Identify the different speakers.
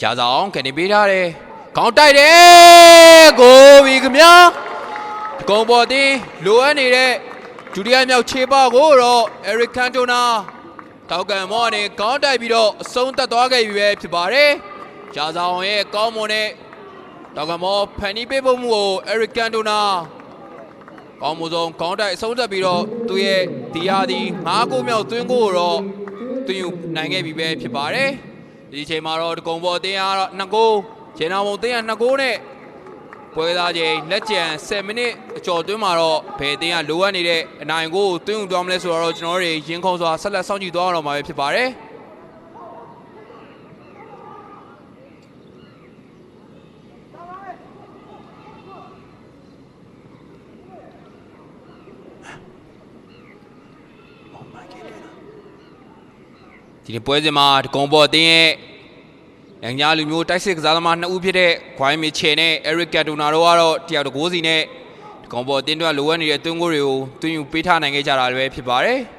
Speaker 1: ရာဇအောင်ကနေပေးထားတယ်ခေါင်းတိုက်တယ်ကိုပြီခင်ဗျာဒီကုံပေါ်တင်လိုအပ်နေတဲ့ဒုတိယမြောက်ခြေပကိုတော့ Eric Cantona တောက်ကံမောကနေခေါင်းတိုက်ပြီးတော့အဆုံးသတ်သွားခဲ့ပြီပဲဖြစ်ပါတယ်ရာဇအောင်ရဲ့ကောင်းမွန်တဲ့တောက်ကံမောဖန်နီးပေးဖို့မှုကို Eric Cantona ကောင်းမှုဆုံးခေါင်းတိုက်အဆုံးသတ်ပြီးတော့သူ့ရဲ့ဒီဟာဒီ9ကိုမြောက်သွင်းကိုတော့သွင်းယူနိုင်ခဲ့ပြီပဲဖြစ်ပါတယ် ဒီအချိန်မှာတော့တကုံပေါ်အတင်းကတော့2ကိုဂျန်နာမုံတင်းက2ကိုနဲ့ပွဲသားချိန်လက်ကျန်7မိနစ်အကျော်တွင်းမှာတော့ဘယ်အတင်းကလိုအပ်နေတဲ့အနိုင်ကိုသွင်းယူသွားမလဲဆိုတော့ကျွန်တော်တို့တွေရင်ခုန်စွာဆက်လက်စောင့်ကြည့်သွားအောင်မှာပဲဖြစ်ပါတယ် ဒီနေ့ပွဲစဉ်မှာတကုံပေါ်အတင်းရဲ့နိုင်ငံလူမျိုးတိုက်စစ်ကစားသမားနှစ်ဦးဖြစ်တဲ့ခွိုင်းမီချယ်နဲ့ Eric Cantona တို့ကတော့တယောက်တကိုးစီနဲ့တကုံပေါ်အတင်းတို့ကလိုအပ်နေတဲ့သွင်းကိုတွေကိုသွင်းယူပေးထားနိုင်ခဲ့ကြတာလည်းပဲဖြစ်ပါတယ်။